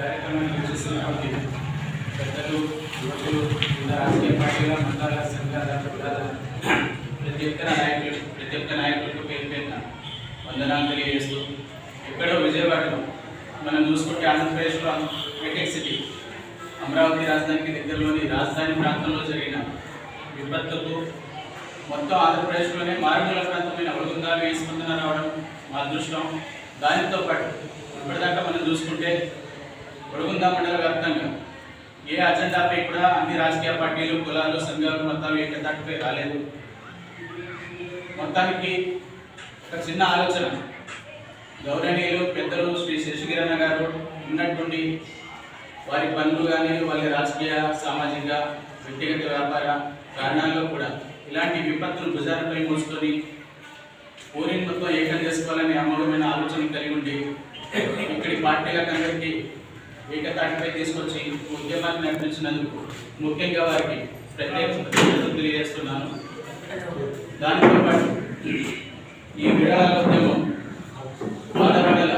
కార్యక్రమాన్ని వీక్షిస్తున్నటువంటి పెద్దలు యువకులు వివిధ రాజకీయ పార్టీల మండల సంఘాల కులాల ప్రతి ఒక్క నాయకులు ప్రతి ఒక్క నాయకులకు పేరు పేరున వందనాలు తెలియజేస్తూ ఎక్కడో విజయవాడలో మనం చూసుకుంటే ఆంధ్రప్రదేశ్లో హైటెక్ సిటీ అమరావతి రాజధానికి దగ్గరలోని రాజధాని ప్రాంతంలో జరిగిన విపత్తుకు మొత్తం ఆంధ్రప్రదేశ్లోనే మారుమూల ప్రాంతమైన వడుగుందాలు ఈ రావడం మా అదృష్టం. దానితో పాటు ఇప్పటిదాకా మనం చూసుకుంటే వడుగుందా మండల వ్యాప్తంగా? ఏ అజెండాపై కూడా అన్ని రాజకీయ పార్టీలు కులాలు సంఘాలు మొత్తం ఏకతాటిపై రాలేదు? మొత్తానికి ఒక చిన్న ఆలోచన. గౌరవనీయులు పెద్దలు శ్రీ శశికిరణ్ గారు ఉన్నటువంటి వారి పనులు కానీ వాళ్ళ రాజకీయ సామాజిక వ్యక్తిగత వ్యాపార కారణాల్లో కూడా ఇలాంటి విపత్తులు భుజాలపై మోసుకొని ఊరిని మొత్తం ఏకం చేసుకోవాలనే అమూలమైన ఆలోచన కలిగి ఉండి ఇక్కడి పార్టీలకు అందరికీ ఏకతాటిపై తీసుకొచ్చి ఉద్యమాన్ని నడిపించినందుకు ముఖ్యంగా వారికి ప్రత్యేక తెలియజేస్తున్నాను. దానితో పాటు ఈ విరాళాల ఉద్యమం బాధపడల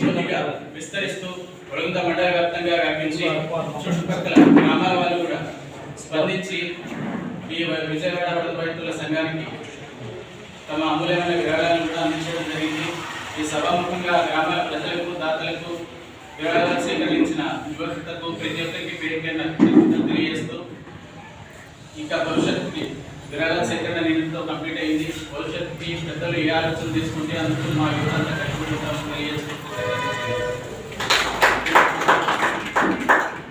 బృందాలు విస్తరిస్తూ వరంగ మండల వ్యాప్తంగా వ్యాపించి చుట్టుపక్కల స్పందించి ఈ విజయవాడ వరద బాధితుల సంఘానికి తమ అమూల్యమైన విరాళాలను కూడా అందించడం జరిగింది. ఈ సభాముఖంగా గ్రామాల ప్రజలకు దాతలకు విరాళాలు సేకరించిన యువతకు ప్రతి ఒక్కరికి పేరు తెలియజేస్తూ ఇంకా భవిష్యత్తుకి విరాళాల సేకరణ నిధులతో కంప్లీట్ అయింది. భవిష్యత్తుకి పెద్దలు ఏ ఆలోచన తీసుకుంటే అందుకు మా యువత కలిగి ఉంటామని తెలియజేస్తూ